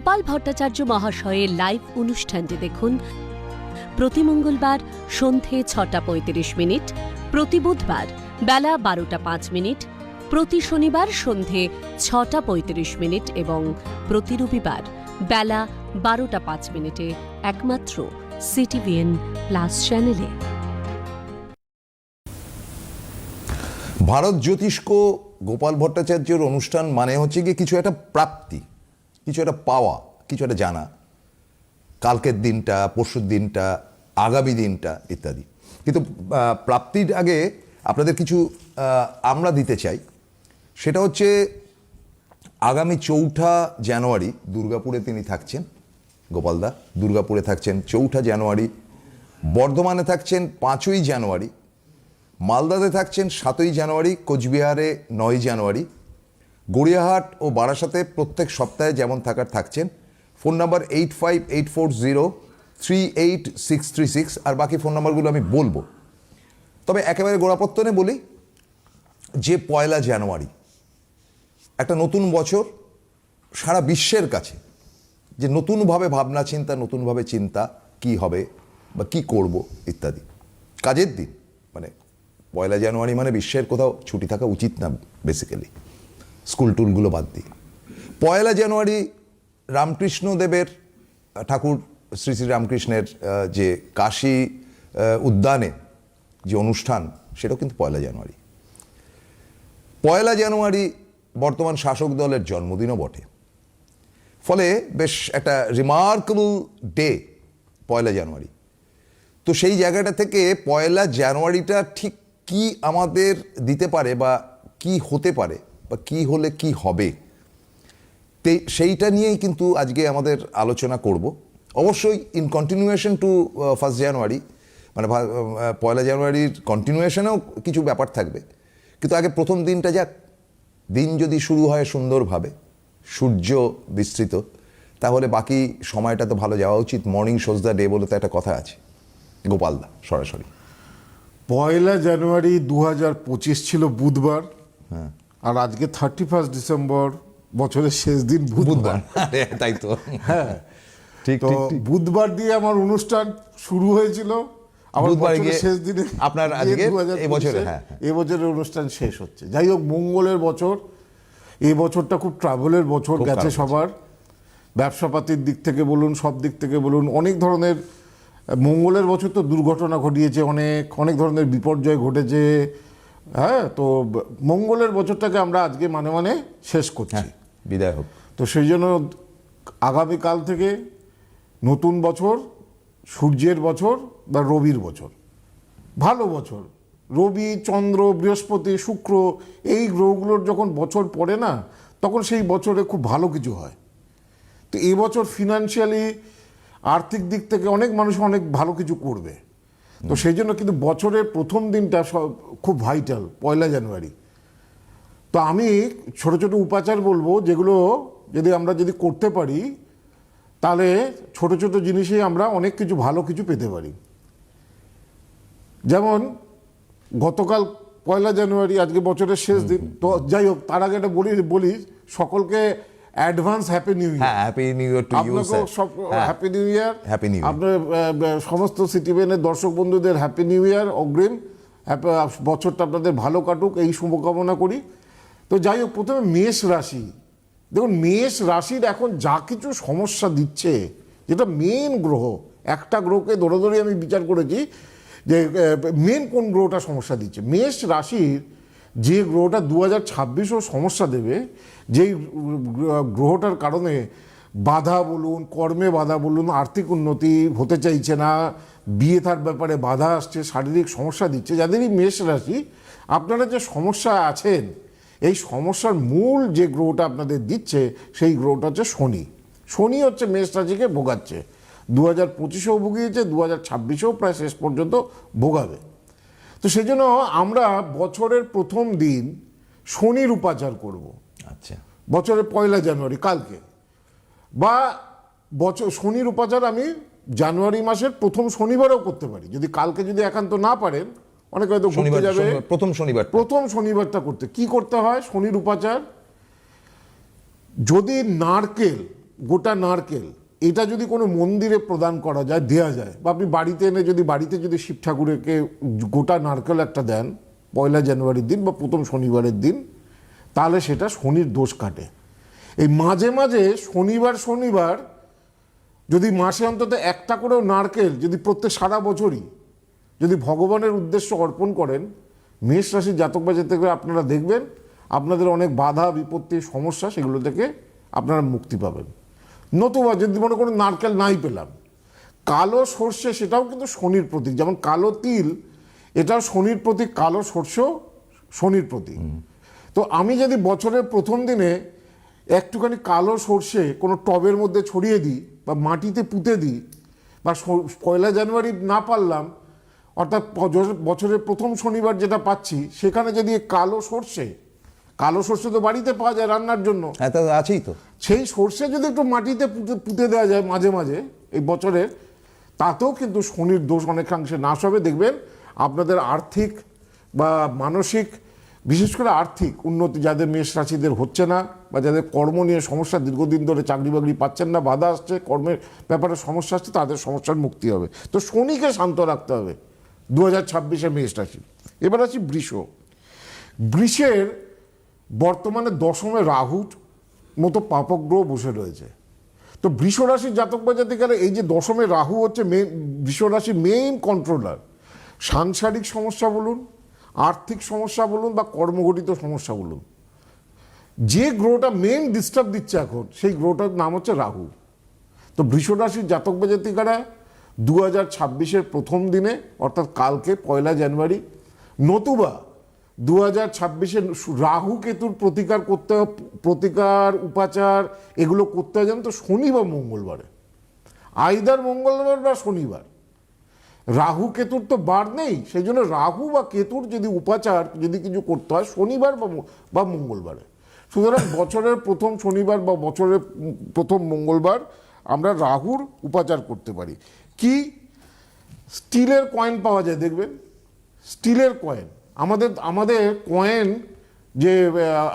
গোপাল ভট্টাচার্য মহাশয়ের লাইভ অনুষ্ঠানটি দেখুন। প্রতি মঙ্গলবার সন্ধে ছটা পঁয়ত্রিশ মিনিট, প্রতি বুধবার বেলা বারোটা পাঁচ মিনিট, প্রতি শনিবার সন্ধে ছটা পঁয়ত্রিশ মিনিট এবং প্রতি রবিবার বেলা বারোটা পাঁচ মিনিটে একমাত্র সিটিভিএন প্লাস চ্যানেলে ভারত জ্যোতিষ্ক গোপাল ভট্টাচার্যের অনুষ্ঠান মানে হচ্ছে গিয়ে কিছু একটা প্রাপ্তি। কিছু একটা পাওয়া, কিছু একটা জানা। কালকের দিনটা, পরশুর দিনটা, আগামী দিনটা ইত্যাদি। কিন্তু প্রাপ্তির আগে আপনাদের কিছু আমরা দিতে চাই। সেটা হচ্ছে, আগামী চৌঠা জানুয়ারি দুর্গাপুরে তিনি থাকছেন। গোপালদা দুর্গাপুরে থাকছেন চৌঠা জানুয়ারি। বর্ধমানে থাকছেন পাঁচই জানুয়ারি। মালদাতে থাকছেন সাতই জানুয়ারি। কোচবিহারে নয় জানুয়ারি। গড়িয়াহাট ও বারাসাতে প্রত্যেক সপ্তাহে যেমন থাকার থাকছেন, phone number eight five eight four zero three eight six three six আর বাকি ফোন নাম্বারগুলো আমি বলব। তবে একেবারে গোড়াপত্তনে বলি, যে পয়লা জানুয়ারি, একটা নতুন বছর সারা বিশ্বের কাছে, যে নতুনভাবে ভাবনা, চিন্তা, নতুনভাবে চিন্তা, কি হবে বা কি করব ইত্যাদি। কাজের দিন মানে পয়লা জানুয়ারি মানে বিশ্বের কোথাও ছুটি থাকা উচিত না বেসিক্যালি স্কুল টুলগুলো বাদ দিয়ে পয়লা জানুয়ারি রামকৃষ্ণদেবের আহ, ঠাকুর শ্রী শ্রী রামকৃষ্ণের যে কাশী উদ্যানে যে অনুষ্ঠান সেটাও কিন্তু পয়লা জানুয়ারি। পয়লা জানুয়ারি বর্তমান শাসক দলের জন্মদিনও বটে। ফলে বেশ একটা রিমার্কেবল ডে পয়লা জানুয়ারি। তো সেই জায়গাটা থেকে পয়লা জানুয়ারিটা ঠিক কি আমাদের দিতে পারে বা কি হতে পারে বা কি হলে কি হবে? তে সেইটা নিয়েই কিন্তু আজকে আমাদের আলোচনা করব। অবশ্যই in continuation to first January মানে পয়লা জানুয়ারির কন্টিনিউয়েশনেও কিছু ব্যাপার থাকবে। কিন্তু আগে প্রথম দিনটা যাক। দিন যদি শুরু হয় সুন্দরভাবে সূর্য বিস্তৃত তাহলে বাকি সময়টা তো ভালো যাওয়া উচিত। মর্নিং শোজ দ্য ডে বলে তো একটা কথা আছে। গোপালদা সরাসরি। পয়লা জানুয়ারি দু হাজার পঁচিশ ছিল বুধবার। আর আজকে থার্টি ফার্স্ট ডিসেম্বর বছরের শেষ দিন বুধবার। তাই তো। হ্যাঁ। ঠিক তো বুধবার দিয়ে আমার অনুষ্ঠান শুরু হয়েছিল। শেষ দিনে আপনার আজকে? এবছরে, হ্যাঁ, হ্যাঁ। এবছরের অনুষ্ঠান শেষ হচ্ছে। যাই হোক মঙ্গলের বছর। এই বছরটা খুব ট্রাভেলের বছর গেছে সবার। ব্যবসাপাতির দিক থেকে বলুন সব দিক থেকে বলুন অনেক ধরনের মঙ্গলের বছর তো দুর্ঘটনা ঘটিয়েছে অনেক অনেক ধরনের বিপর্যয় ঘটেছে হ্যাঁ তো মঙ্গলের বছরটাকে আমরা আজকে মানে মানে শেষ করছি। হ্যাঁ বিদায় হোক। তো সেই জন্য আগামীকাল থেকে নতুন বছর সূর্যের বছর বা রবির বছর। ভালো বছর। রবি চন্দ্র বৃহস্পতি শুক্র এই গ্রহগুলোর যখন বছর পড়ে না তখন সেই বছরে খুব ভালো কিছু হয়। তো এই বছর ফিনান্সিয়ালি আর্থিক দিক থেকে অনেক মানুষ অনেক ভালো কিছু করবে। তো সেই জন্য কিন্তু বছরের প্রথম দিনটা সব খুব ভাইটাল পয়লা জানুয়ারি। তো আমি ছোট ছোট উপাচার বলব যেগুলো যদি আমরা যদি করতে পারি তাহলে ছোট ছোট জিনিসে আমরা অনেক কিছু ভালো কিছু পেতে পারি। যেমন গতকাল পয়লা জানুয়ারি আজকে বছরের শেষ দিন তো যাই হোক তার আগে একটা বলি বলি সকলকে অ্যাডভান্স হ্যাপি নিউ ইয়ার। হ্যাঁ happy new year to you আপনাকেও সব happy new year. New Year. আপনার সমস্ত সিটিভেনের দর্শক বন্ধুদের হ্যাপি নিউ ইয়ার অগ্রিম। বছরটা আপনাদের ভালো কাটুক এই শুভকামনা করি। তো যাই হোক প্রথমে মেষ রাশি। দেখুন মেষ রাশির এখন যা কিছু সমস্যা দিচ্ছে যেটা মেন গ্রহ একটা গ্রহকে ধরে ধরে আমি বিচার করেছি যে মেন কোন গ্রহটা সমস্যা দিচ্ছে। মেষ রাশির যে গ্রহটা দু হাজার ছাব্বিশও সমস্যা দেবে, যেই গ্রহটার কারণে বাধা বলুন, কর্মে বাধা বলুন, আর্থিক উন্নতি হতে চাইছে না, বিয়ে থার ব্যাপারে বাধা আসছে, শারীরিক সমস্যা দিচ্ছে, যাদেরই মেষ রাশি, আপনারা যে সমস্যা আছেন, এই সমস্যার মূল যে গ্রহটা আপনাদের দিচ্ছে, সেই গ্রহটা হচ্ছে শনি। শনি হচ্ছে মেষ রাশিকে ভোগাচ্ছে। দু হাজার পঁচিশেও ভুগিয়েছে দু হাজার ছাব্বিশেও প্রায় শেষ পর্যন্ত ভোগাবে। তো সেই জন্য আমরা বছরের প্রথম দিন শনির উপাচার করব। আচ্ছা। বছরের পয়লা জানুয়ারি কালকে। বা বছর শনির উপাচার আমি জানুয়ারি মাসের প্রথম শনিবারেও করতে পারি। যদি কালকে যদি একান্ত না পারেন অনেকে হয়তো ঘুরতে যাবে। প্রথম শনিবার। প্রথম শনিবারটা করতে। কি করতে হয়? শনির উপাচার যদি নারকেল গোটা নারকেল এটা যদি কোনো মন্দিরে প্রদান করা যায়, দেয়া যায়, বা আপনি বাড়িতে এনে যদি, বাড়িতে যদি শিব ঠাকুরকে গোটা নারকেল একটা দেন, পয়লা জানুয়ারির দিন বা প্রথম শনিবারের দিন, তাহলে সেটা শনির দোষ কাটে। এই মাঝে মাঝে শনিবার শনিবার যদি মাসে অন্তত একটা করেও নারকেল যদি প্রত্যেক সারা বছরই যদি ভগবানের উদ্দেশ্য অর্পণ করেন, মেষ রাশির জাতক বা জাতকরা আপনারা দেখবেন, আপনাদের অনেক বাধা, বিপত্তি, সমস্যা সেগুলো থেকে আপনারা মুক্তি পাবেন। নতুবা যদি মনে করুন নারকেল নাই পেলাম। কালো সর্ষে সেটাও কিন্তু শনির প্রতীক। যেমন কালো তিল এটাও শনির প্রতীক কালো সর্ষেও শনির প্রতীক। তো আমি যদি বছরের প্রথম দিনে একটুখানি কালো সর্ষে কোনো টবের মধ্যে ছড়িয়ে দিই বা মাটিতে পুঁতে দিই বা পয়লা জানুয়ারি না পারলাম অর্থাৎ বছরের প্রথম শনিবার যেটা পাচ্ছি সেখানে যদি কালো সর্ষে কালো সর্ষে তো বাড়িতে পাওয়া যায় রান্নার জন্য। হ্যাঁ তা আছেই তো। সেই সর্ষে যদি একটু মাটিতে পুঁতে পুঁতে দেওয়া যায় মাঝে মাঝে এই বছরে তাতেও কিন্তু শনির দোষ অনেকাংশে নাশ হবে। দেখবেন আপনাদের আর্থিক বা মানসিক বিশেষ করে আর্থিক উন্নতি যাদের মেষ রাশিদের হচ্ছে না বা যাদের কর্ম নিয়ে সমস্যা দীর্ঘদিন ধরে চাকরি বাকরি পাচ্ছেন না বাধা আসছে কর্মের ব্যাপারে সমস্যা আসছে তাদের সমস্যার মুক্তি হবে। তো শনিকে শান্ত রাখতে হবে। দু হাজার ছাব্বিশে মেষ রাশি। এবার আছি বৃষ। বৃষের বর্তমানে দশমে রাহুর মতো পাপগ্রহ বসে রয়েছে। তো বৃষ রাশির জাতক বা জাতিকারা এই যে দশমে রাহু হচ্ছে মেন বৃষ রাশির মেইন কন্ট্রোলার সাংসারিক সমস্যা বলুন, আর্থিক সমস্যা বলুন বা কর্মঘটিত সমস্যা বলুন। যে গ্রহটা মেন ডিস্টার্ব দিচ্ছে এখন, সেই গ্রহটার নাম হচ্ছে রাহু। তো বৃষ রাশির জাতক বা জাতিকারা দু হাজার প্রথম দিনে, অর্থাৎ কালকে পয়লা জানুয়ারি, নতুবা দু হাজার ছাব্বিশের রাহু কেতুর প্রতিকার করতে প্রতিকার, উপাচার, এগুলো করতে হয় জানেন তো শনি বা মঙ্গলবারে। আইদার মঙ্গলবার বা শনিবার। রাহু কেতুর তো বার নেই সেই জন্য রাহু বা কেতুর যদি উপাচার যদি কিছু করতে হয়, শনিবার বা মঙ্গলবারে। সুতরাং বছরের প্রথম শনিবার বা বছরের প্রথম মঙ্গলবার আমরা রাহুর উপাচার করতে পারি। কি? স্টিলের কয়েন পাওয়া যায়, দেখবেন? স্টিলের কয়েন। আমাদের আমাদের কয়েন যে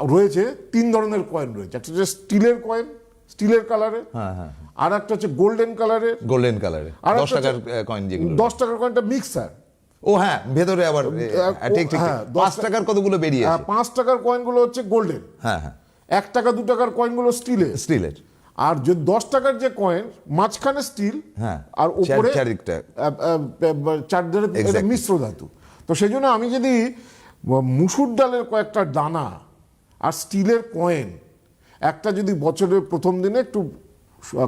রয়েছে তিন ধরনের কয়েন রয়েছে। একটা হচ্ছে স্টিলের কয়েন স্টিলের কালারে হ্যাঁ, হ্যাঁ, আর একটা হচ্ছে গোল্ডেন কালারের গোল্ডেন কালারে আর দশ টাকার কয়েন যেগুলো দশ টাকার কয়েনটা মিক্সার ও হ্যাঁ ভেতরে আবার ঠিক ঠিক হ্যাঁ, দশ পাঁচ টাকার কতগুলো বেরিয়েছে? পাঁচ টাকার কয়েনগুলো হচ্ছে গোল্ডেন হ্যাঁ হ্যাঁ। এক টাকা দু টাকার কয়েনগুলো স্টিলের স্টিলের আর যে দশ টাকার যে কয়েন মাঝখানে স্টিল হ্যাঁ, আর উপরে চার- চারিদিকটা। Exactly. মিশ্র ধাতু। তো সেই জন্য আমি যদি মুসুর ডালের কয়েকটা দানা আর স্টিলের কয়েন একটা যদি বছরের প্রথম দিনে একটু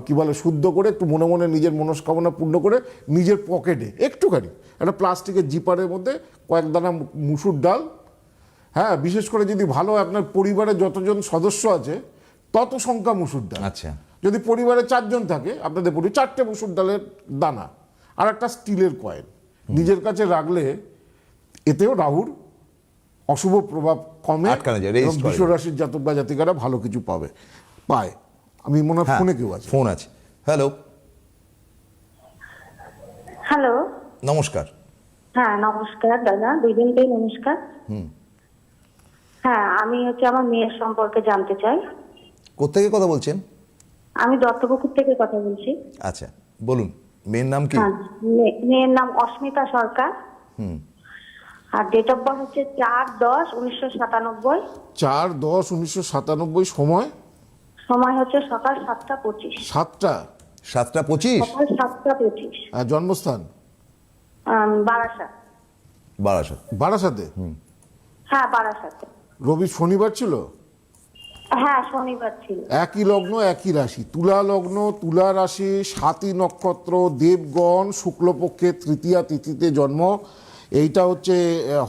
কি বলে শুদ্ধ করে একটু মনে মনে নিজের মনস্কামনা পূর্ণ করে নিজের পকেটে একটুখানি একটা প্লাস্টিকের জিপারের মধ্যে কয়েক দানা মুসুর ডাল। হ্যাঁ বিশেষ করে যদি ভালো আপনার পরিবারে যতজন সদস্য আছে তত সংখ্যা মুসুর ডাল। আচ্ছা। যদি পরিবারে চারজন থাকে আপনাদের পরি চারটে মুসুর ডালের দানা আর একটা স্টিলের কয়েন। নিজের কাছে রাখলে এতেও রাহুর অশুভ প্রভাব কমে। বৃষ রাশির জাতক বা জাতিকারা ভালো কিছু পাবে পায়। আমি মনে হয় হ্যাঁ ফোনে কেউ আছে। ফোন আছে। হ্যালো হ্যালো নমস্কার। হ্যাঁ নমস্কার দাদা দুইজনকেই নমস্কার। হ্যাঁ আমি হচ্ছে আমার মেয়ের সম্পর্কে জানতে চাই। কোথেকে কথা বলছেন? আমি দত্তপুকুর থেকে কথা বলছি। আচ্ছা বলুন মেয়ের নাম কি? হ্যাঁ মেয়ের নাম অস্মিতা সরকার। আর ডেট অফ বার্থ হচ্ছে চার দশ উনিশশো সাতানব্বই। চার দশ উনিশশো সাতানব্বই সময়? সময় হচ্ছে সকাল সাতটা পঁচিশ। সাতটা? সাতটা পঁচিশ? সকাল সাতটা পঁচিশ। আর জন্মস্থান? আম, বারাসাত। বারাসাত। বারাসাতে? হ্যাঁ বারাসাতে। রবি শনিবার ছিল? হ্যাঁ শনিবার ছিল। একই লগ্ন একই রাশি। তুলা লগ্ন তুলা রাশি সাতী নক্ষত্র দেবগণ শুক্লপক্ষে তৃতীয়া তিথিতে জন্ম। এইটা হচ্ছে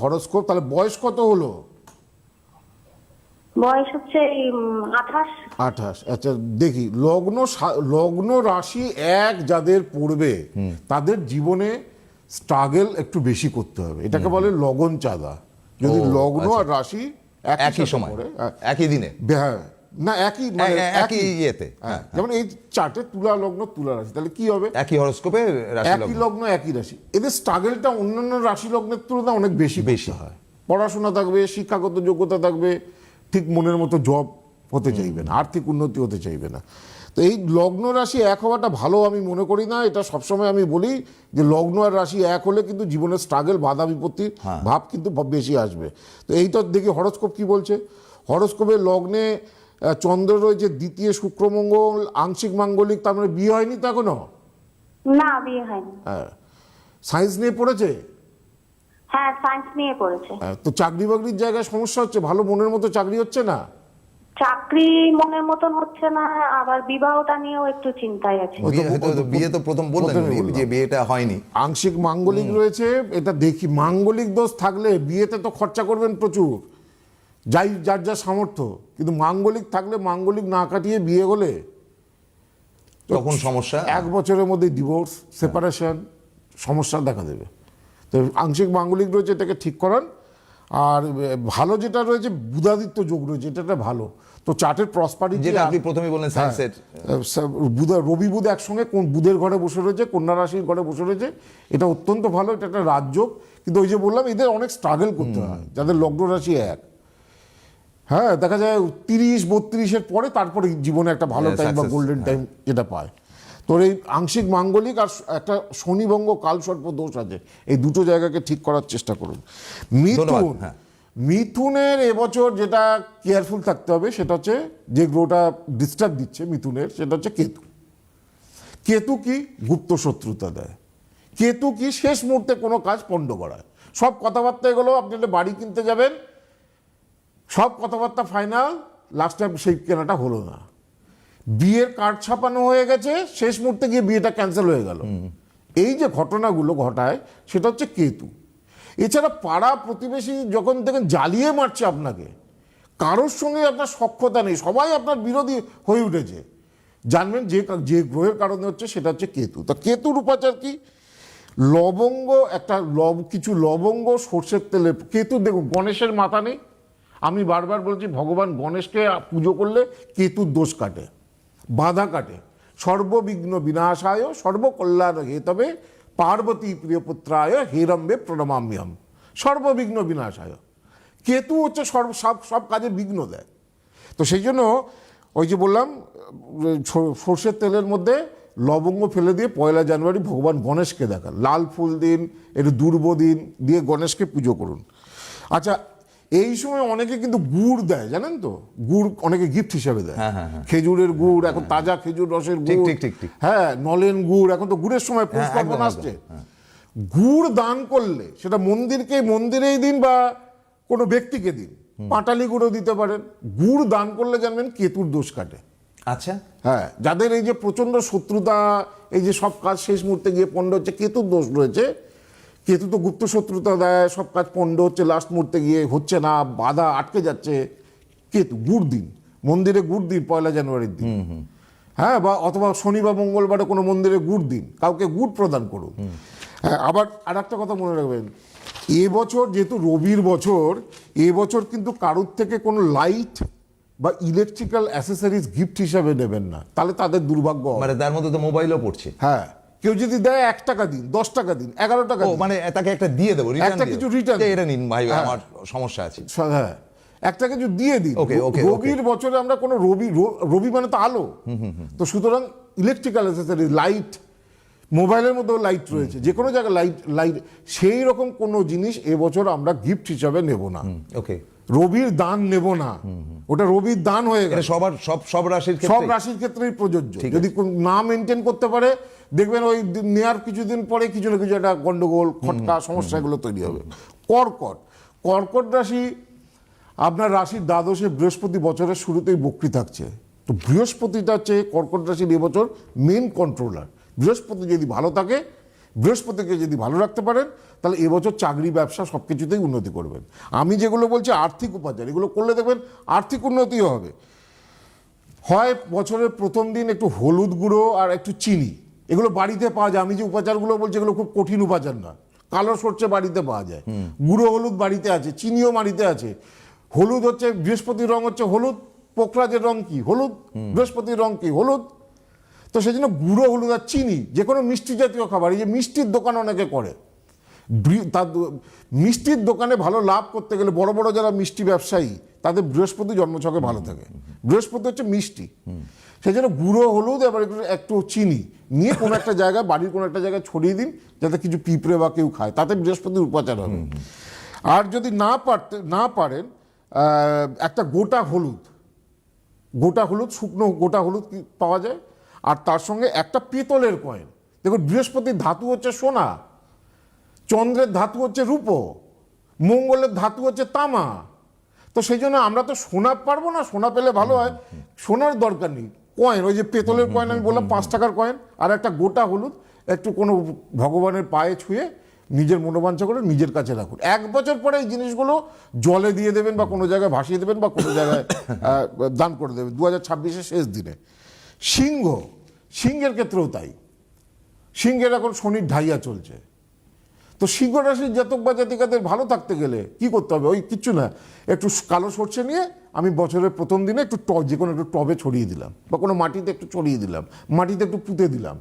হরস্কোপ তাহলে বয়স কত হলো? বয়স হচ্ছে আঠাশ। আঠাশ আচ্ছা দেখি লগ্ন লগ্ন রাশি এক যাদের পড়বে তাদের জীবনে স্ট্রাগল একটু বেশি করতে হবে। এটাকে বলে লগন চাঁদা। যদি লগ্ন আচ্ছা। আর রাশি একই সময় একই দিনে। হ্যাঁ না একই মানে একই ইয়েতে, হ্যাঁ, হ্যাঁ, যেমন এই চার্টে তুলা লগ্ন তুলা রাশি তাহলে কি হবে? একই হরস্কোপে একই লগ্ন। একই রাশি। এদের স্ট্রাগলটা অন্যান্য রাশি লগ্নের তুলনায় অনেক বেশি। বেশি। হয়। পড়াশোনা থাকবে শিক্ষাগত যোগ্যতা থাকবে ঠিক মনের মতো জব হতে চাইবে না আর্থিক উন্নতি হতে চাইবে না। তো এই লগ্ন রাশি এক হওয়াটা ভালো আমি মনে করি না এটা সবসময় আমি বলি যে লগ্ন আর রাশি এক হলে কিন্তু জীবনের স্ট্রাগল বাধা বিপত্তি ভাব কিন্তু বেশি আসবে। তো এইটা দেখি হরস্কোপ কি বলছে? হরস্কোপের লগ্নে চন্দ্র রয়েছে দ্বিতীয় শুক্রমঙ্গল আংশিক মাঙ্গলিক তার মানে বিয়ে হয়নি তো এখনও? না বিয়ে হয়নি। হ্যাঁ। সায়েন্স নিয়ে পড়েছে? হ্যাঁ সায়েন্স নিয়ে পড়েছে। হ্যাঁ, তো চাকরি বাকরির জায়গায় সমস্যা হচ্ছে? ভালো মনের মতো চাকরি হচ্ছে না? চাকরি মনের মতন হচ্ছে না আবার বিবাহটা নিয়েও একটু চিন্তায় আছে। বিয়ে তো- প্রথম বললেন। যে বিয়েটা হয়নি। আংশিক মাঙ্গলিক রয়েছে এটা দেখি মাঙ্গলিক দোষ থাকলে বিয়েতে তো খরচা করবেন প্রচুর। যাই যার যা সামর্থ্য। কিন্তু মাঙ্গলিক থাকলে মাঙ্গলিক না কাটিয়ে বিয়ে হলে তখন সমস্যা। এক বছরের মধ্যে ডিভোর্স সেপারেশন সমস্যা দেখা দেবে। তো আংশিক মাঙ্গলিক রয়েছে এটাকে ঠিক করান। আর ভালো যেটা রয়েছে বুধাদিত্য যোগ রয়েছে এটা একটা ভালো। তো চার্টের প্রসপারিটি যেটা আপনি প্রথমেই বললেন সায়েন্সের বুধ রবি বুধ একসঙ্গে কোন বুধের ঘরে বসে রয়েছে কন্যা রাশির ঘরে বসে রয়েছে এটা অত্যন্ত ভালো এটা একটা রাজযোগ। কিন্তু ওই যে বললাম এদের অনেক স্ট্রাগল করতে হয় যাদের লগ্ন রাশি এক। হ্যাঁ দেখা যায় তিরিশ বত্রিশের পরে তারপরে জীবনে একটা ভালো টাইম বা গোল্ডেন টাইম যেটা পায়। তোর এই আংশিক মাঙ্গলিক আর একটা শনিভঙ্গ কালসর্প দোষ আছে। এই দুটো জায়গাকে ঠিক করার চেষ্টা করুন। মিথুন হ্যাঁ। মিথুনের এবছর যেটা কেয়ারফুল থাকতে হবে সেটা হচ্ছে যে গ্রহটা ডিস্টার্ব দিচ্ছে মিথুনের সেটা হচ্ছে কেতু। কেতু কি গুপ্ত শত্রুতা দেয়। কেতু কি শেষ মুহূর্তে কোনো কাজ পণ্ড করায়। সব কথাবার্তা এগুলো আপনি একটা বাড়ি কিনতে যাবেন সব কথাবার্তা ফাইনাল লাস্ট টাইম সেই কেনাটা হলো না। বিয়ের কার্ড ছাপানো হয়ে গেছে শেষ মুহূর্তে গিয়ে বিয়েটা ক্যান্সেল হয়ে গেল। এই যে ঘটনাগুলো ঘটায় সেটা হচ্ছে কেতু। এছাড়া পাড়া প্রতিবেশী যখন দেখেন জ্বালিয়ে মারছে আপনাকে কারোর সঙ্গে আপনার সক্ষতা নেই সবাই আপনার বিরোধী হয়ে উঠেছে। জানবেন যে যে গ্রহের কারণে হচ্ছে সেটা হচ্ছে কেতু। তা কেতুর উপাচার কি? লবঙ্গ একটা লব কিছু লবঙ্গ সর্ষের তেলে কেতু দেখুন গণেশের মাথা নেই। আমি বারবার বলছি, ভগবান গণেশকে পুজো করলে কেতুর দোষ কাটে, বাধা কাটে। সর্ববিঘ্ন বিনাশায়, সর্বকল্যাণ হেতবে পার্বতী প্রিয়পুত্রায় হেরম্বে প্রণমাম্যম সর্ববিঘ্ন বিনাশায়। কেতু হচ্ছে সর্ব সব সব কাজে বিঘ্ন দেয়। তো সেই জন্য ওই যে বললাম সর্ষের তেলের মধ্যে লবঙ্গ ফেলে দিয়ে পয়লা জানুয়ারি ভগবান গণেশকে দেখান। লাল ফুল দিন, একটু দুর্ব দিন দিয়ে গণেশকে পুজো করুন। আচ্ছা এই সময় অনেকে কিন্তু গুড় দেয় জানেন তো? গুড় অনেকে গিফট হিসেবে দেয়। হ্যাঁ, হ্যাঁ, হ্যাঁ। খেজুরের গুড় এখন তাজা খেজুর রসের গুড়। হ্যাঁ নলেন গুড় এখন তো গুড়ের সময় পুষ্পার্পণ একদম, আসছে গুড় দান করলে সেটা মন্দিরকে মন্দিরেই দিন বা কোনো ব্যক্তিকে দিন। পাটালি গুঁড়ো দিতে পারেন। গুড় দান করলে জানবেন কেতুর দোষ কাটে। আচ্ছা। হ্যাঁ যাদের এই যে প্রচণ্ড শত্রুতা এই যে সব কাজ শেষ মুহূর্তে গিয়ে পণ্ড হচ্ছে কেতুর দোষ রয়েছে। কেতু তো গুপ্ত শত্রুতা দেয় সব কাজ পণ্ড হচ্ছে লাস্ট মুহূর্তে গিয়ে হচ্ছে না বাধা আটকে যাচ্ছে। কেতু গুড় দিন। মন্দিরে গুড় দিন পয়লা জানুয়ারির দিন। হ্যাঁ বা অথবা শনি বা মঙ্গলবারে কোনো মন্দিরে গুড় দিন। কাউকে গুড় প্রদান করুন। হ্যাঁ, আবার আর একটা কথা মনে রাখবেন। এবছর যেহেতু রবির বছর এবছর কিন্তু কারোর থেকে কোনো লাইট বা ইলেকট্রিক্যাল অ্যাসেসরিজ গিফট হিসাবে নেবেন না। তাহলে তাদের দুর্ভাগ্য মানে তার মধ্যে তো মোবাইলও পড়ছে। হ্যাঁ। কেউ যদি দেয় এক টাকা দিন দশ টাকা দিন এগারো টাকা মানে তাকে একটা দিয়ে দেবো একটা কিছু দিন। এটা নিন ভাই হ্যাঁ। আমার সমস্যা আছে। হ্যাঁ একটা কিছু দিয়ে দিন। রবির বছরে আমরা কোনো রবি রবি মানে তো আলো। তো সুতরাং ইলেকট্রিক্যাল অ্যাসেসরি লাইট মোবাইলের মধ্যেও লাইট রয়েছে। যে কোনো জায়গায় লাইট লাইট সেই রকম কোনো জিনিস এবছর আমরা গিফট হিসাবে নেব না। ওকে। রবির দান নেব না। ওটা রবির দান হয়ে গেল। সবার সব সব রাশির সব রাশির ক্ষেত্রেই প্রযোজ্য। যদি না মেনটেন করতে পারে দেখবেন ওই নেয়ার কিছুদিন পরে কিছু না কিছু একটা গন্ডগোল খটকা সমস্যা এগুলো তৈরি হবে। কর্কট। কর্কট রাশি আপনার রাশির দ্বাদশে বৃহস্পতি বছরের শুরুতেই বক্রি থাকছে। তো বৃহস্পতিটা হচ্ছে কর্কট রাশির এবছর মেন কন্ট্রোলার বৃহস্পতি যদি ভালো থাকে বৃহস্পতিকে যদি ভালো রাখতে পারেন তাহলে এবছর চাকরি ব্যবসা সব কিছুতেই উন্নতি করবেন। আমি যেগুলো বলছি আর্থিক উপাচার এগুলো করলে দেখবেন আর্থিক উন্নতিও হবে। হয় বছরের প্রথম দিন একটু হলুদ গুঁড়ো আর একটু চিনি। এগুলো বাড়িতে পাওয়া যায়। আমি যে উপাচারগুলো বলছি এগুলো খুব কঠিন উপাচার না কালো সরষে বাড়িতে পাওয়া যায়। গুঁড়ো হলুদ বাড়িতে আছে চিনিও বাড়িতে আছে। হলুদ হচ্ছে বৃহস্পতির রং হচ্ছে হলুদ। পোখরাজের রং কি? হলুদ। বৃহস্পতির রং কি? হলুদ। তো সেই জন্য গুঁড়ো, হলুদ আর চিনি যে কোনো মিষ্টি জাতীয় খাবার, এই যে মিষ্টির দোকান অনেকে করে। তার মিষ্টির দোকানে ভালো লাভ করতে গেলে বড় বড় যারা মিষ্টি ব্যবসায়ী, তাদের বৃহস্পতি জন্মছকে ভালো থাকে। বৃহস্পতি হচ্ছে মিষ্টি। সেই জন্য গুঁড়ো, হলুদ, এবার একটু একটু চিনি নিয়ে কোনো একটা জায়গায়, বাড়ির কোনো একটা জায়গায় ছড়িয়ে দিন, যাতে কিছু পিঁপড়ে বা কেউ খায়। তাতে বৃহস্পতির উপাচার হবে। আর যদি না পারতে, না পারেন একটা গোটা হলুদ। গোটা হলুদ, শুকনো গোটা হলুদ পাওয়া যায়? আর তার সঙ্গে একটা পিতলের কয়েন দেখুন, বৃহস্পতির ধাতু হচ্ছে সোনা, চন্দ্রের ধাতু হচ্ছে রূপো, মঙ্গলের ধাতু হচ্ছে তামা। তো সেই জন্য আমরা তো সোনা পারব না, সোনা পেলে ভালো হয়। সোনার দরকার নেই। কয়েন ওই যে পেতলের কয়েন আমি বললাম, পাঁচ টাকার কয়েন আর একটা গোটা হলুদ, একটু কোনো ভগবানের পায়ে ছুঁয়ে নিজের মনোবাঞ্ছা করে নিজের কাছে রাখুন। এক বছর পরে এই জিনিসগুলো জলে দিয়ে দেবেন বা কোনো জায়গায় ভাসিয়ে দেবেন বা কোনো জায়গায় দান করে দেবেন। দু হাজার শেষ দিনে। সিংহ, সিংহের ক্ষেত্রেও তাই। সিংহের এখন শনির ঢাইয়া চলছে। তো সিংহ রাশির জাতক বা জাতিকাদের ভালো থাকতে গেলে কি করতে হবে? ওই কিচ্ছু না। একটু কালো সর্ষে নিয়ে আমি বছরের প্রথম দিনে একটু ট যে কোনো একটু টবে ছড়িয়ে দিলাম বা কোনো মাটিতে একটু ছড়িয়ে দিলাম, মাটিতে একটু পুঁতে দিলাম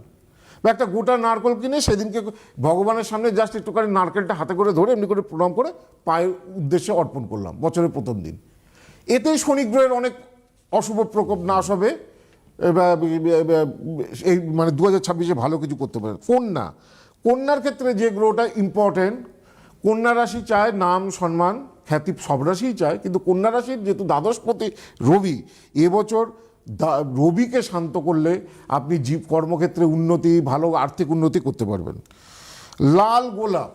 বা একটা গোটা নারকেল কিনে সেদিনকে ভগবানের সামনে জাস্ট একটুখানি নারকেলটা হাতে করে ধরে এমনি করে প্রণাম করে পায়ের উদ্দেশ্যে অর্পণ করলাম বছরের প্রথম দিন। এতেই শনি গ্রহের অনেক অশুভ প্রকোপ নাশ হবে। এই মানে দু হাজার ছাব্বিশে ভালো কিছু করতে পারে। কন্যা। কন্যার ক্ষেত্রে যে গ্রহটা ইম্পর্টেন্ট কন্যা রাশি চায় নাম, সম্মান, খ্যাতি সব রাশিই চায়, কিন্তু কন্যা রাশির যেহেতু দ্বাদশপতি রবি, এবছর রবিকে শান্ত করলে আপনি জীব, কর্মক্ষেত্রে উন্নতি, ভালো আর্থিক উন্নতি করতে পারবেন। লাল গোলাপ।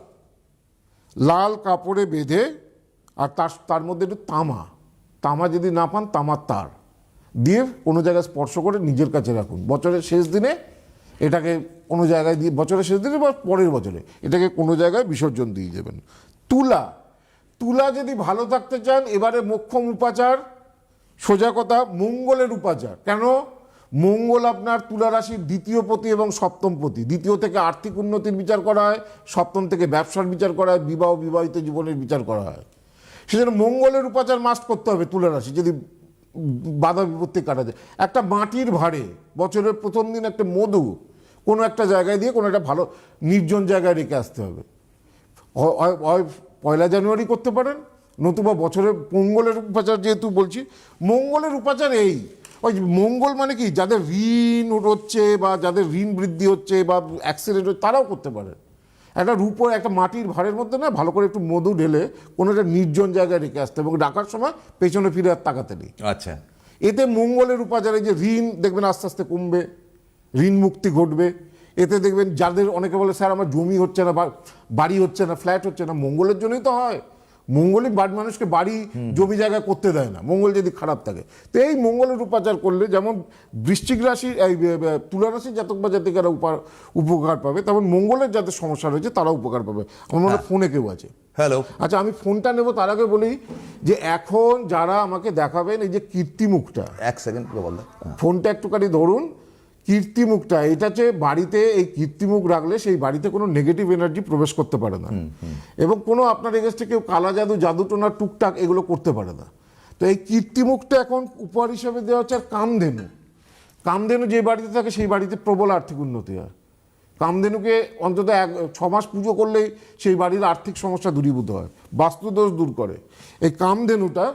লাল কাপড়ে বেঁধে, আর তার তার মধ্যে একটু তামা। তামা যদি না পান, তামার তার। দিয়ে কোনো জায়গায় স্পর্শ করে নিজের কাছে রাখুন। বছরের শেষ দিনে এটাকে কোনো জায়গায় দিয়ে, বছরের শেষ দিনে বা পরের বছরে এটাকে কোনো জায়গায় বিসর্জন দিয়ে যাবেন তুলা তুলা যদি ভালো থাকতে চান, এবারে মোক্ষম উপাচার, সোজা কথা, মঙ্গলের উপাচার। কেন? মঙ্গল আপনার তুলা রাশির দ্বিতীয় পতি এবং সপ্তম পতি। দ্বিতীয় থেকে আর্থিক উন্নতির বিচার করা হয়, সপ্তম থেকে ব্যবসার বিচার করা হয় বিবাহ বিবাহিত জীবনের বিচার করা হয়। সেজন্য মঙ্গলের উপাচার মাস্ট করতে হবে তুলা রাশি। যদি বাধা বিপত্তি কাটা যায় একটা মাটির ভাড়ে, বছরের প্রথম দিন একটা মধু, কোনো একটা জায়গায় দিয়ে কোনো একটা ভালো, নির্জন জায়গায় রেখে আসতে হবে। হয় পয়লা জানুয়ারি করতে পারেন, নতুবা বছরের মঙ্গলের উপাচার যেহেতু বলছি, মঙ্গলের উপাচার এই। ওই মঙ্গল মানে কি? যাদের ঋণ হচ্ছে বা যাদের ঋণ বৃদ্ধি হচ্ছে বা অ্যাক্সিডেন্ট হচ্ছে, তারাও করতে পারে একটা রূপোর একটা মাটির ভাড়ের মধ্যে না ভালো করে একটু মধু ঢেলে কোনো একটা নির্জন জায়গায় রেখে আসতে হবে এবং ডাকার সময় পেছনে ফিরে আর তাকাতে নেই। আচ্ছা। এতে মঙ্গলের উপাচারে যে ঋণ দেখবেন আস্তে আস্তে কমবে ঋণ মুক্তি ঘটবে। এতে দেখবেন যাদের অনেকে বলে স্যার আমার জমি হচ্ছে না বা বাড়ি হচ্ছে না ফ্ল্যাট হচ্ছে না। মঙ্গলের জন্যই তো হয়। মঙ্গলই বাড়ি মানুষকে বাড়ি জমি জায়গা করতে দেয় না। মঙ্গল যদি খারাপ থাকে। তো এই মঙ্গলের উপাচার করলে যেমন বৃশ্চিক রাশি এই তুলা রাশির জাতক বা জাতিকারা উপা- উপকার পাবে তেমন মঙ্গলের যাদের সমস্যা রয়েছে তারা উপকার পাবে। আমার মনে হয় ফোনে কেউ আছে। হ্যালো। আচ্ছা আমি ফোনটা নেব তার আগে বলি যে এখন যারা আমাকে দেখাবেন এই যে কীর্তিমুখটা। এক সেকেন্ড বল ফোনটা একটুখানি ধরুন। কীর্তিমুখটা এটা হচ্ছে বাড়িতে এই কীর্তিমুখ রাখলে সেই বাড়িতে কোনো নেগেটিভ এনার্জি প্রবেশ করতে পারে না। এবং কোনো আপনার এগেস্টে কেউ কালা জাদু জাদুটোনা টুকটাক এগুলো করতে পারে না। তো এই কীর্তিমুখটা এখন উপহার হিসাবে দেওয়া হচ্ছে আর কামধেনু। কামধেনু যে বাড়িতে থাকে সেই বাড়িতে প্রবল আর্থিক উন্নতি হয়। কামধেনুকে অন্তত এক ছ মাস পুজো করলেই সেই বাড়ির আর্থিক সমস্যা দূরীভূত হয় বাস্তুদোষ দূর করে। এই কামধেনুটা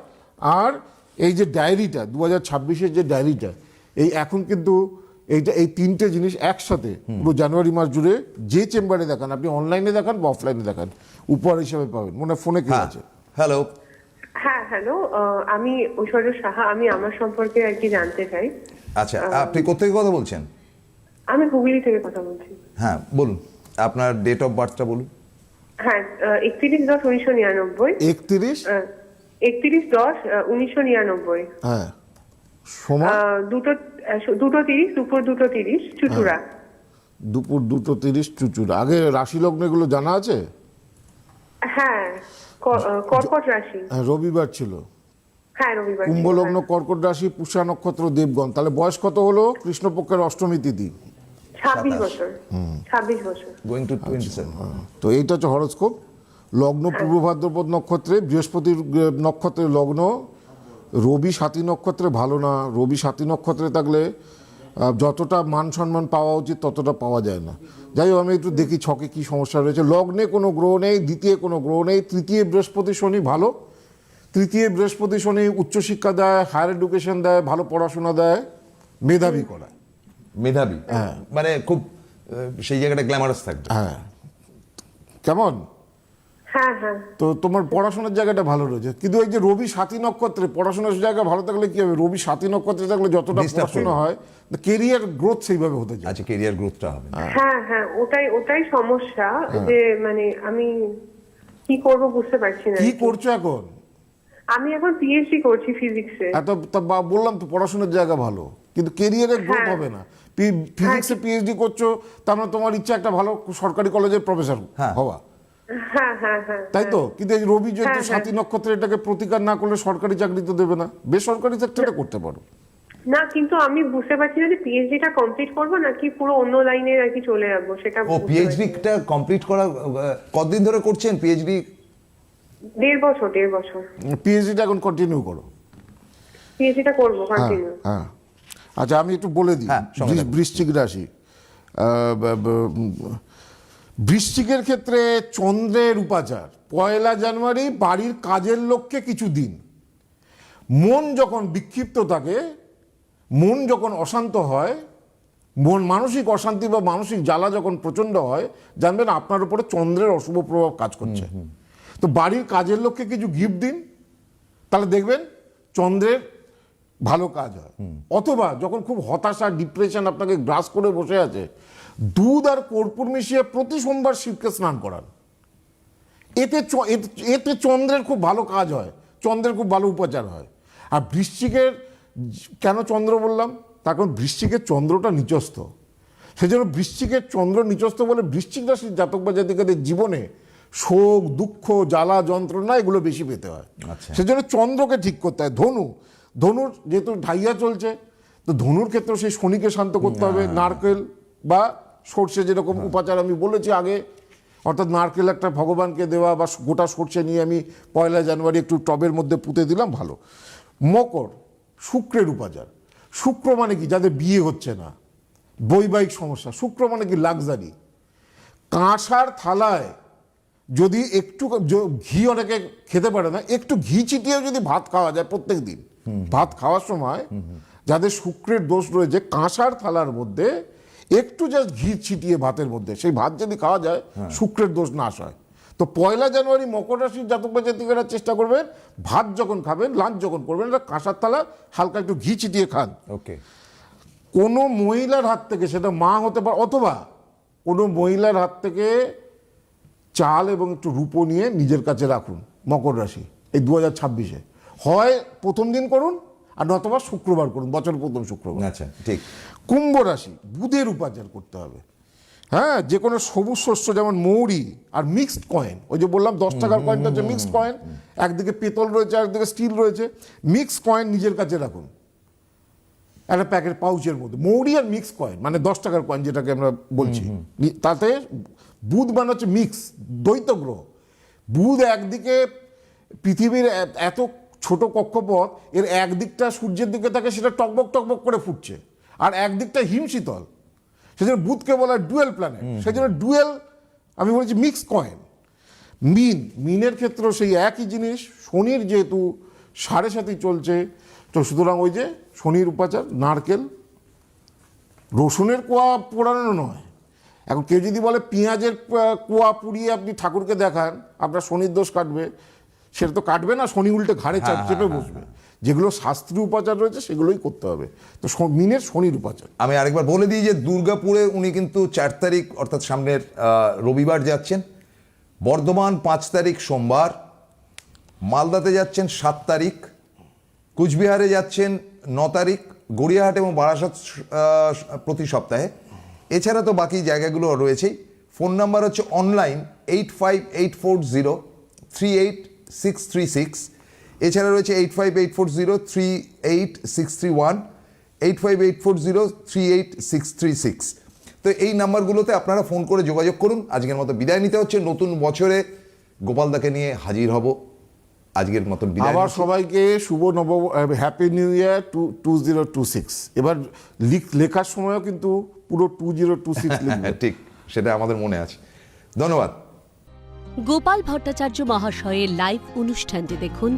আর এই যে ডায়েরিটা দু হাজার ছাব্বিশের যে ডায়েরিটা এই এখন কিন্তু এইটা এই তিনটে জিনিস একসাথে পুরো জানুয়ারি মাস জুড়ে যে চেম্বারে দেখান আপনি অনলাইনে দেখান বা অফলাইনে দেখান উপহার হিসাবে পাবেন। মনে হয় ফোনে কি হ্যাঁ। আছে। হ্যালো। হ্যাঁ হ্যালো। আমি ঐশ্বর্য সাহা আমি আমার সম্পর্কে আর কি জানতে চাই। আচ্ছা আপনি কোথেকে কথা বলছেন? আমি হুগলি থেকে কথা বলছি। হ্যাঁ বলুন। আপনার ডেট অফ বার্থটা বলুন। হ্যাঁ একত্রিশ দশ উনিশশো নিরানব্বই। একত্রিশ? একত্রিশ দশ উনিশশো নিরানব্বই। হ্যাঁ। সময়? দুটো দুটো তিরিশ দুপুর দুটো তিরিশ চুচুড়া। দুপুর দুটো তিরিশ চুচুর আগে রাশি লগ্ন এগুলো জানা আছে? হ্যাঁ কর্কট রাশি। হ্যাঁ রবিবার ছিল। হ্যাঁ রবিবার কুম্ভ লগ্ন হ্যাঁ। কর্কট রাশি পুষা নক্ষত্র দেবগণ। তাহলে বয়স কত হলো? কৃষ্ণপক্ষের অষ্টমী তিথি। সেভেন তো এইটা হচ্ছে হরস্কোপ। লগ্ন পূর্ব ভাদ্রপদ নক্ষত্রে বৃহস্পতির নক্ষত্রের লগ্ন রবি সাতী নক্ষত্রে ভালো না রবি সাতী নক্ষত্রে থাকলে যতটা মান সম্মান পাওয়া উচিত ততটা পাওয়া যায় না। যাই হোক আমি একটু দেখি ছকে কি সমস্যা রয়েছে। লগ্নে কোনো গ্রহ নেই দ্বিতীয় কোনো গ্রহ নেই তৃতীয় বৃহস্পতি শনি ভালো। তৃতীয় বৃহস্পতি শনি উচ্চশিক্ষা দেয় হায়ার এডুকেশন দেয় ভালো পড়াশোনা দেয় মেধাবী করায়। মেধাবী? হ্যাঁ। মানে খুব সেই জায়গাটা গ্ল্যামারাস থাকবে। হ্যাঁ। কেমন? হ্যাঁ হ্যাঁ। তো তোমার পড়াশোনার জায়গাটা ভালো রয়েছে। কিন্তু এই যে রবি সাথী নক্ষত্রে পড়াশোনার জায়গা ভালো থাকলে কি হবে? রবি সাথী নক্ষত্রে থাকলে যতটা পড়াশোনা হয় কেরিয়ার গ্রোথ সেইভাবে হতে যায় আচ্ছা কেরিয়ার গ্রোথটা হবে। হ্যাঁ। হ্যাঁ ওটাই ওটাই সমস্যা যে মানে আমি কি করব বুঝতে পারছি না কি করছ এখন? আমি এখন পিএইচডি করছি ফিজিক্সে এত তা বা- বললাম তো পড়াশোনার জায়গা ভালো কিন্তু কেরিয়ারে গ্রোথ হ্যাঁ। হবে না। ফিজিক্সে পিএইচডি করছ তার মানে তোমার ইচ্ছা একটা ভালো সরকারি কলেজের প্রফেসর হ্যাঁ। হওয়া। হ্যাঁ হ্যাঁ হ্যাঁ তাই তো? কিন্তু এই রবি যেহেতু হ্যাঁ, হ্যাঁ। নক্ষত্রে এটাকে প্রতিকার না করলে সরকারি চাকরি তো দেবে না। বেসরকারি সেক্টরে করতে পারো। না কিন্তু আমি বুঝতে পারছি না যে পিএইচডিটা কমপ্লিট করব নাকি পুরো অন্য লাইনে আর কি চলে যাব সেটা ও পিএইচডিটা কমপ্লিট করা কতদিন ধরে করছেন পিএইচডি দেড় বছর দেড় বছর। পিএইচডিটা এখন কন্টিনিউ করো। পিএইচডিটা করব হ্যাঁ কন্টিনিউ হ্যাঁ। আচ্ছা আমি একটু বলে দিই। হ্যাঁ। বৃশ্চিক রাশি। বৃশ্চিকের ক্ষেত্রে চন্দ্রের উপাচার পয়লা জানুয়ারি বাড়ির কাজের লক্ষ্যে কিছু দিন। মন যখন বিক্ষিপ্ত থাকে মন যখন অশান্ত হয় মন মানসিক অশান্তি বা মানসিক জ্বালা যখন প্রচণ্ড হয় জানবেন আপনার উপরে চন্দ্রের অশুভ প্রভাব কাজ করছে। তো বাড়ির কাজের লক্ষ্যে কিছু গিফট দিন। তাহলে দেখবেন চন্দ্রের ভালো কাজ হয়। অথবা যখন খুব হতাশা ডিপ্রেশন আপনাকে গ্রাস করে বসে আছে দুধ আর কর্পূর মিশিয়ে প্রতি সোমবার শিবকে স্নান করান। এতে এতে- চন্দ্রের খুব ভালো কাজ হয় চন্দ্রের খুব ভালো উপচার হয়। আর বৃশ্চিকের কেন চন্দ্র বললাম? তার কারণ বৃশ্চিকের চন্দ্রটা নিচস্থ। সেজন্য বৃশ্চিকের চন্দ্র নিচস্থ বলে বৃশ্চিক রাশির জাতক বা জাতিকাদের জীবনে শোক দুঃখ জ্বালা যন্ত্রণা এগুলো বেশি পেতে হয়। আচ্ছা। সেজন্য চন্দ্রকে ঠিক করতে হয়। ধনু ধনুর যেহেতু ঢাইয়া চলছে তো ধনুর ক্ষেত্রে সেই শনিকে শান্ত করতে হবে নারকেল বা সর্ষে যেরকম উপাচার আমি বলেছি আগে অর্থাৎ নারকেল একটা ভগবানকে দেওয়া বা গোটা সর্ষে নিয়ে আমি পয়লা জানুয়ারি একটু টবের মধ্যে পুঁতে দিলাম ভালো। মকর শুক্রের উপাচার। শুক্র মানে কি? যাদের বিয়ে হচ্ছে না। বৈবাহিক সমস্যা। শুক্র মানে কি? লাক্সারি কাঁসার থালায় যদি একটু ঘি অনেকে খেতে পারে না একটু ঘি ছিটিয়েও যদি ভাত খাওয়া যায় প্রত্যেক দিন। ভাত খাওয়ার সময় যাদের শুক্রের দোষ রয়েছে কাঁসার থালার মধ্যে একটু জাস্ট ঘি ছিটিয়ে ভাতের মধ্যে। সেই ভাত যদি খাওয়া যায় শুক্রের দোষ নাশ হয়। তো পয়লা জানুয়ারি মকর রাশির জাতক বা জাতিকারা চেষ্টা করবেন ভাত যখন খাবেন লাঞ্চ যখন করবেন এটা কাঁসার থালা হালকা একটু ঘি ছিটিয়ে খান। ওকে। কোনো মহিলার হাত থেকে সেটা মা হতে পারে অথবা কোনো মহিলার হাত থেকে চাল এবং একটু রূপো নিয়ে নিজের কাছে রাখুন মকর রাশি এই দু হাজার ছাব্বিশে। হয় প্রথম দিন করুন আর নতবা শুক্রবার করুন বছর প্রথম শুক্রবার। আচ্ছা ঠিক। কুম্ভ রাশি বুধের উপাচার করতে হবে। হ্যাঁ যে কোনো সবুজ শস্য যেমন মৌরি আর মিক্সড কয়েন ওই যে বললাম দশ টাকার কয়েনটা হচ্ছে মিক্সড কয়েন একদিকে পেতল রয়েছে একদিকে স্টিল রয়েছে। মিক্সড কয়েন নিজের কাছে রাখুন। একটা প্যাকেট পাউচের মধ্যে মৌরি আর মিক্স কয়েন মানে দশ টাকার কয়েন যেটাকে আমরা বলছি। তাতে বুধ মানে হচ্ছে মিক্স দ্বৈত গ্রহ। বুধ একদিকে পৃথিবীর এত ছোট কক্ষপথ এর একদিকটা সূর্যের দিকে থাকে সেটা টকবক টকবক করে ফুটছে। আর একদিকটা হিমশীতল। সেজন্য বুধকে বলা হয় ডুয়েল প্ল্যানেট সেজন্য ডুয়েল আমি বলেছি মিক্স কয়েন মিন মিনের ক্ষেত্রেও সেই একই জিনিস শনির যেহেতু সাড়ে সাথে চলছে তো সুতরাং ওই যে শনির উপাচার নারকেল রসুনের কোয়া পোড়ানো নয়। এখন কেউ যদি বলে পেঁয়াজের কোয়া পুড়িয়ে আপনি ঠাকুরকে দেখান আপনার শনির দোষ কাটবে। সেটা তো কাটবে না শনি উল্টে ঘাড়ে চাপ চেপে বসবে। যেগুলো শাস্ত্রীয় উপাচার রয়েছে, সেগুলোই করতে হবে। তো মিনের শনির উপাচার। আমি আরেকবার বলে দিই যে দুর্গাপুরে উনি কিন্তু চার তারিখ, অর্থাৎ সামনের রবিবার যাচ্ছেন। বর্ধমান পাঁচ তারিখ সোমবার, মালদাতে যাচ্ছেন সাত তারিখ, কুচবিহারে যাচ্ছেন ন তারিখ, গড়িয়াহাট এবং বারাসাত প্রতি সপ্তাহে। এছাড়া তো বাকি জায়গাগুলো রয়েছেই। ফোন নাম্বার হচ্ছে online eight five eight four zero three eight six three six এছাড়া রয়েছে eight five eight four zero three eight six three one eight five eight four zero three eight six three six তো এই নাম্বারগুলোতে আপনারা phone করে যোগাযোগ করুন। আজকের মতো বিদায় নিতে হচ্ছে। নতুন বছরে গোপালদাকে নিয়ে হাজির হব। আজকের মতো বিদায় আবার সবাইকে শুভ নব happy new year to two zero two six এবার লিখ- লেখার সময়ও কিন্তু পুরো টু জিরো টু সিক্স হ্যাঁ ঠিক সেটা আমাদের মনে আছে। ধন্যবাদ। গোপাল ভট্টাচার্য মহাশয়ের লাইভ অনুষ্ঠানটি দেখুন।